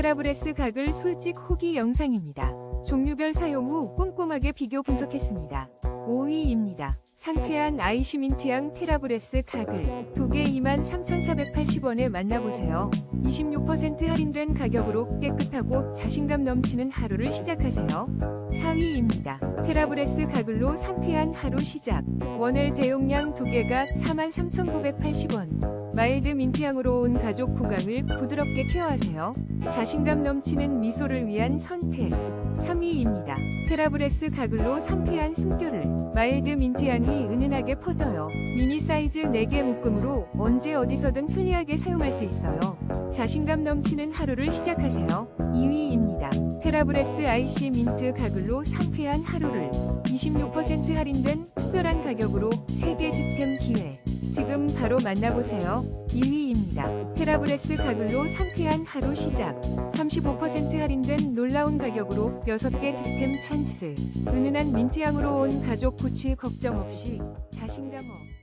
테라브레스 가글 솔직 후기 영상입니다. 종류별 사용 후 꼼꼼하게 비교 분석했습니다. 5위입니다. 상쾌한 아이시 민트향 테라브레스 가글 2개 23,480원에 만나보세요. 26% 할인된 가격으로 깨끗하고 자신감 넘치는 하루를 시작하세요. 4위입니다. 테라브레스 가글로 상쾌한 하루 시작. 원엘 대용량 2개가 43,980원. 마일드 민트향으로 온 가족 구강을 부드럽게 케어하세요. 자신감 넘치는 미소를 위한 선택. 3위입니다. 테라브레스 가글로 상쾌한 숨결을 마일드 민트향이 은은하게 퍼져요. 미니 사이즈 4개 묶음으로 언제 어디서든 편리하게 사용할 수 있어요. 자신감 넘치는 하루를 시작하세요. 2위입니다. 테라브레스 아이시 민트 가글로 상쾌한 하루를 26% 할인된 특별한 가격으로 3개 득템 기회. 지금 바로 만나보세요. 2위입니다. 테라브레스 가글로 상쾌한 하루 시작. 35% 할인된 놀라운 가격으로 6개 득템 찬스. 은은한 민트향으로 온 가족 구취 걱정 없이 자신감 업.